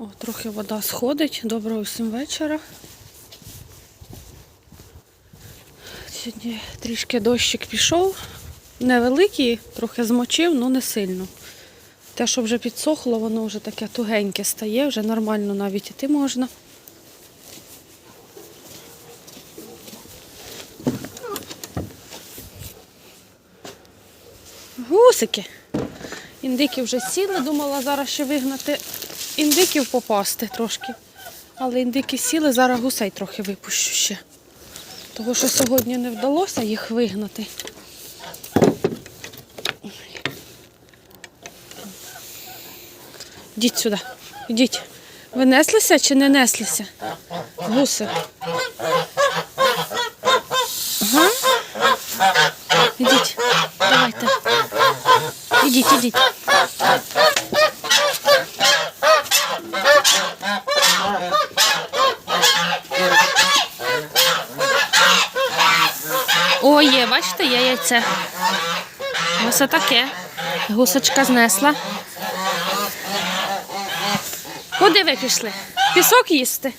О, трохи вода сходить. Доброго всім вечора. Сьогодні трішки дощик пішов. Невеликий, трохи змочив, але не сильно. Те, що вже підсохло, воно вже таке тугеньке стає, вже нормально навіть іти можна. Гусики. Індики вже сіли, думала зараз ще вигнати індиків попасти трошки. Але індики сіли, зараз гусей трохи випущу ще. Того, що сьогодні не вдалося їх вигнати. Ідіть сюди. Ідіть. Ви неслися чи не неслися? Гуси. Ага. Ідіть. Давайте. Ідіть, ідіть. О, є, бачите, є яйце. Ось таке. Гусочка знесла. Куди ви пішли? Пісок їсти?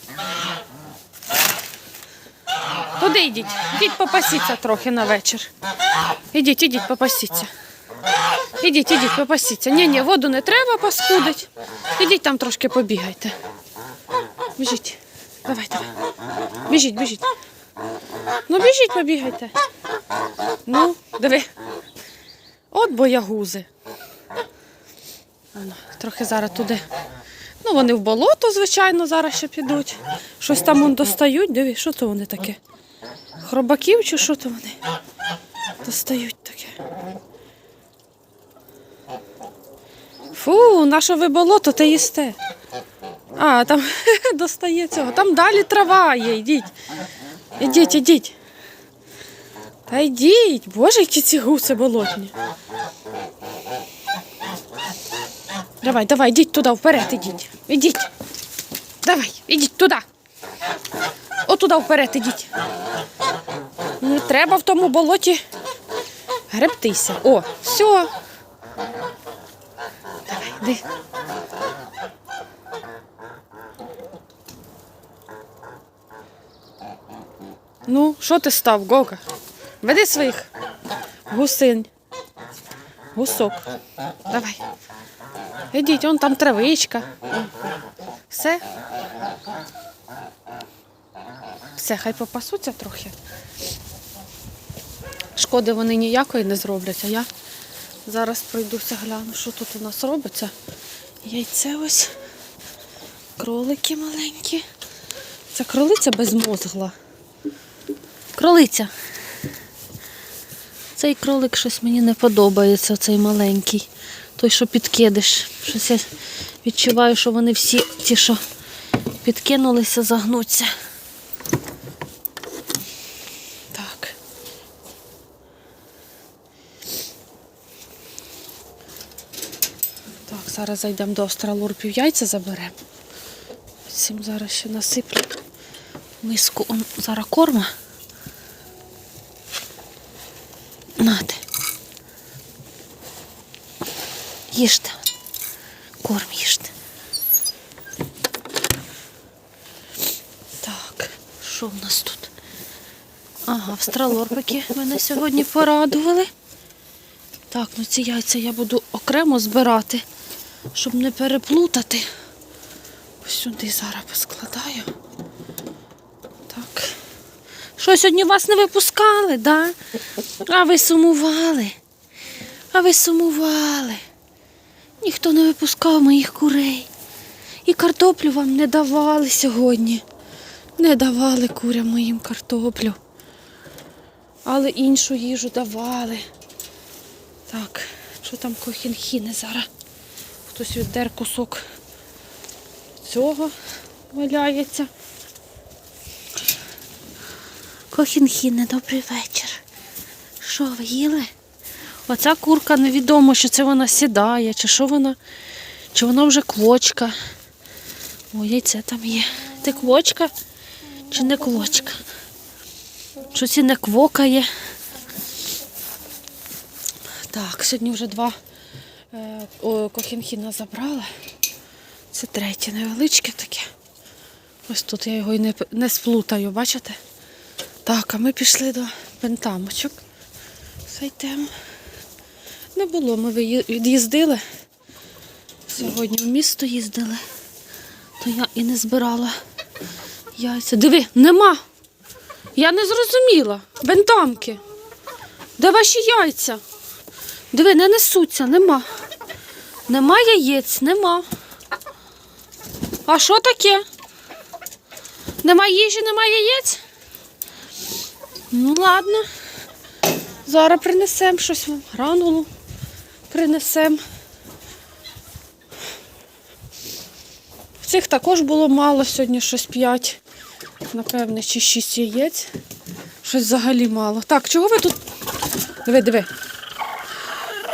Куди йдіть? Йдіть попасіться трохи на вечір. Ідіть, ідіть, попасіться. Ідіть, ідіть, попасіться. Ні, ні, воду не треба паскудить. Ідіть там трошки побігайте. Біжіть. Давай, давай. Біжіть, біжіть. Ну, біжіть, побігайте. Ну, диви. От боягузи. Трохи зараз туди. Ну, вони в болото, звичайно, зараз ще підуть. Щось там вон достають. Диви, що то вони таке? Хробаків чи що то вони? Достають таке. Фу, на що ви болото те їсте? А, там достає цього. Там далі трава є, йдіть. Ідіть, ідіть. Та йдіть, боже, які ці гуси болотні. Давай, давай, йдіть туди, вперед, ідіть. Ідіть. Давай, ідіть туди. Отуда вперед ідіть. Не треба в тому болоті гребтися. О, все. Давай, йди. Ну, що ти став, Гога? Веди своїх гусинь. Гусок. Давай. Ідіть, он там травичка. Все. Все, хай попасуться трохи. Шкоди вони ніякої не зроблять, а я зараз пройдуся, гляну, що тут у нас робиться. Яйце ось, кролики маленькі. Це кролиця безмозгла. Кролиця. Цей кролик щось мені не подобається, цей маленький. Той, що підкидиш. Щось я відчуваю, що вони всі ті, що підкинулися, загнуться. Так. Так, зараз зайдемо до астралурпів, яйця заберемо. Цим зараз ще насиплю миску он, зараз корма. Нате. Їжте. Корм їжте. Так, що в нас тут? Ага, австралорпики мене сьогодні порадували. Так, ну ці яйця я буду окремо збирати, щоб не переплутати. Ось сюди зараз поскладаю. Що, сьогодні вас не випускали, да? А ви сумували. А ви сумували. Ніхто не випускав моїх курей. І картоплю вам не давали сьогодні. Не давали курям моїм картоплю. Але іншу їжу давали. Так, що там кохінхіни зараз? Хтось віддер кусок цього валяється. Кохінхіни, добрий вечір. Що, ви їли? Оця курка невідомо, що це вона сідає, чи що вона, чи вона вже квочка. О, яйце там є. Ти квочка чи не квочка? Щось і не квокає. Так, сьогодні вже два е, кохінхіна забрала. Це третє невеличке таке. Ось тут я його і не, не сплутаю, бачите? Так, а ми пішли до пентамочок. Зайдемо. Не було, ми від'їздили. Сьогодні в місто їздили, то я і не збирала яйця. Диви, нема. Я не зрозуміла. Бентамки. Де ваші яйця? Диви, не несуться, нема. Нема яєць, нема. А що таке? Нема їжі, нема яєць? Ну ладно. Зараз принесемо щось вам. Гранулу принесемо. Цих також було мало, сьогодні щось 5, напевне, чи 6 яєць. Щось взагалі мало. Так, чого ви тут? Диви, диви.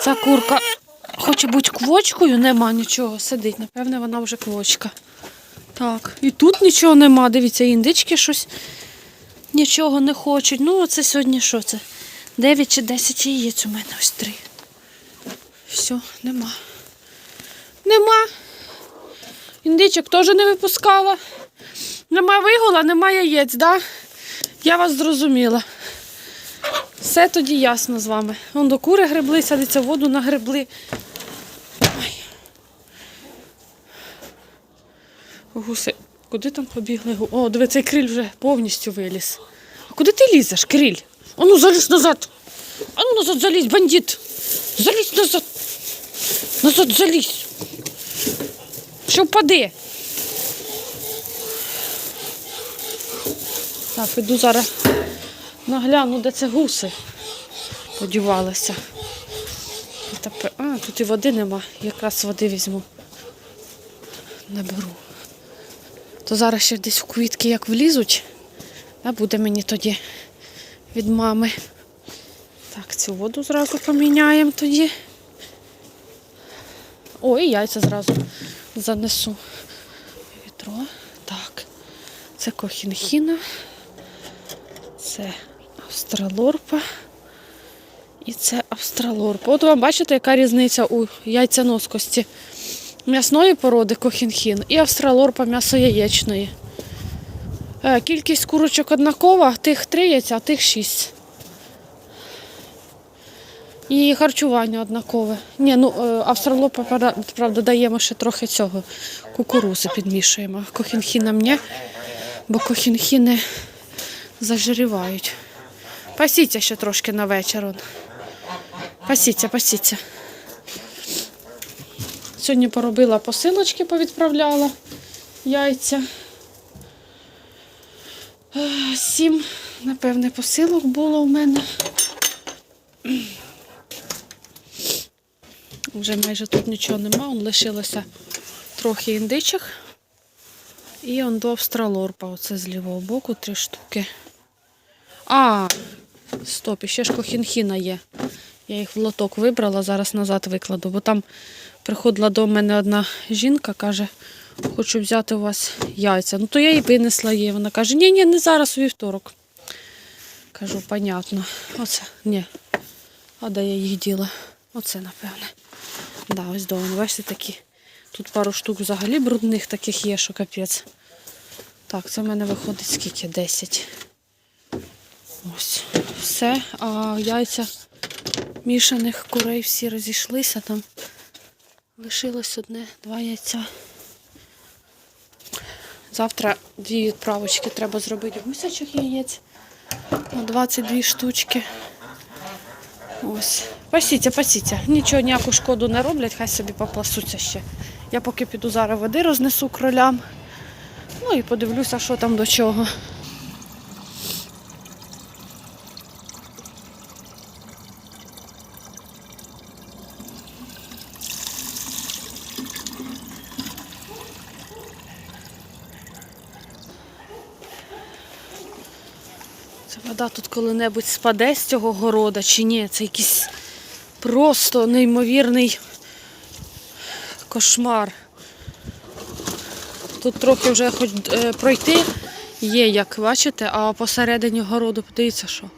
Ця курка хоче бути квочкою, нема нічого, сидить. Напевне, вона вже квочка. Так, і тут нічого нема. Дивіться, індички щось нічого не хочуть. Ну, оце сьогодні що це? 9 чи 10 яєць у мене ось три. Все, нема. Нема. Індичок теж не випускала. Нема вигула, нема яєць, да? Я вас зрозуміла. Все тоді ясно з вами. Вон до кури гребли, садиться, воду нагребли. Гуси, куди там побігли? О, диви, цей криль вже повністю виліз. А куди ти лізеш, криль? Ану, залізь назад. Ану назад залізь, бандит. Залізь назад. Назад залізь. Що впади. Так, іду зараз нагляну, де це гуси подівалися. А, тут і води нема. Якраз води візьму. Наберу. То зараз ще десь в квітки як влізуть, а буде мені тоді від мами. Так, цю воду зразу поміняємо тоді. О, і яйця зразу занесу. Відро. Так. Це кохінхіна. Це австралорпа. І це австралорпа. От вам бачите, яка різниця у яйцяноскості м'ясної породи кохінхін і австралорпа м'ясо яєчної. Е, Кількість курочок однакова, тих три яйця, а тих шість. І харчування однакове. Ні, ну е, австралопа, правда, даємо ще трохи цього кукурузи підмішуємо. Кохінхінам ні, бо кохінхіни зажирівають. Пасіться ще трошки на вечір. Пасіться, пасіться. Сьогодні поробила посилочки, повідправляла яйця. Сім, напевне, посилок було в мене. Вже майже тут нічого нема, он лишилося трохи індичок. І он до австралорпа, оце з лівого боку три штуки. А, стоп, ще ж кохінхіна є. Я їх в лоток вибрала, зараз назад викладу, бо там приходила до мене одна жінка, каже, хочу взяти у вас яйця. Ну то я їй винесла її. Вона каже, ні, ні, не зараз у вівторок. Кажу, понятно. Оце, ні. А де я їх діла? Оце, напевне. Да, ось довго. Бачите, такі. Тут пару штук взагалі брудних таких є, що капець. Так, це в мене виходить скільки? 10. Ось. Все. А яйця мішаних курей всі розійшлися. Там лишилось одне, два яйця. Завтра дві відправочки треба зробити гусячих яєць. На 22 штучки. Ось. Пасіться, пасіться. Нічого, ніяку шкоду не роблять, хай собі попласуться ще. Я поки піду зараз води рознесу кролям. Ну і подивлюся, що там до чого. Це вода тут коли-небудь спаде з цього города чи ні? Це якийсь просто неймовірний кошмар. Тут трохи вже хоч е, пройти є, як бачите, а посередині городу, подивіться, що.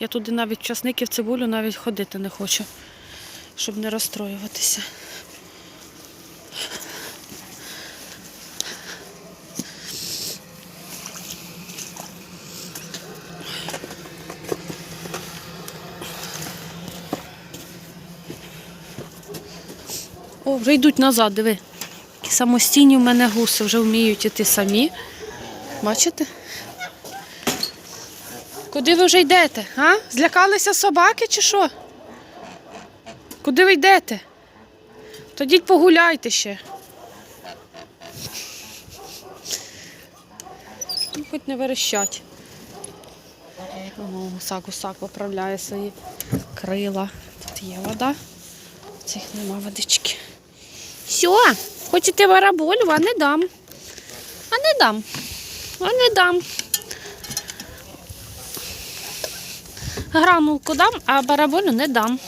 Я туди навіть часників цибулю навіть ходити не хочу, щоб не розстроюватися. О, вже йдуть назад, диви. Самостійні в мене гуси вже вміють іти самі. Бачите? Куди ви вже йдете? А? Злякалися собаки чи що? Куди ви йдете? Тоді погуляйте ще. Ну, Хоч не верещать. Ого, гусак, гусак поправляє свої крила. Тут є вода. Цих нема водички. Все, хочете бараболю, а не дам. А не дам. А не дам. Гранулку дам, а бараболю не дам.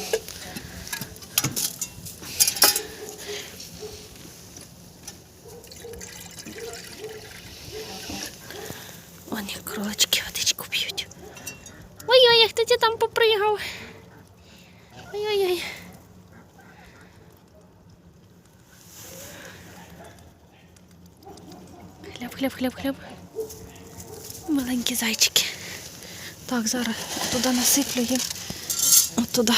Хляб, хляб, хляб. Маленькі зайчики. Так, зараз туди насиплю їм. От туди.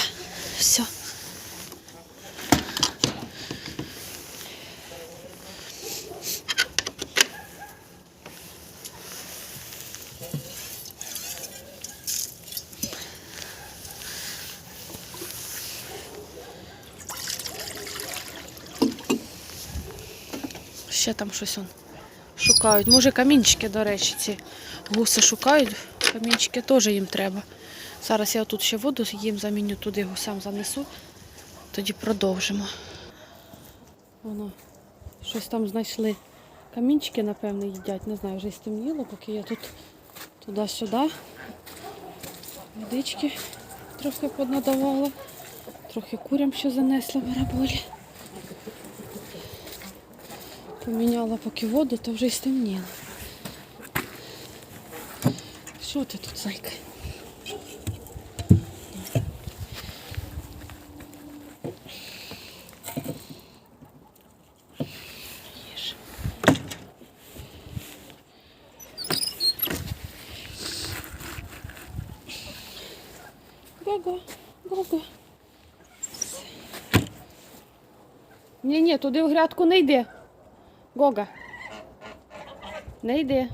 Все. Ще там щось он шукають. Може, камінчики, до речі, ці гуси шукають. Камінчики теж їм треба. Зараз я тут ще воду їм заміню, туди гусям занесу. Тоді продовжимо. Воно, щось там знайшли. Камінчики, напевно, їдять. Не знаю, вже стемніло, поки я тут туди-сюди. Водички трохи поднадавала. Трохи курям ще занесла бараболі. Поміняла поки воду, то вже й стемніло. Що ти тут, зайка? Гога. Ні, ні, туди в грядку не йди. Гога. Не йди.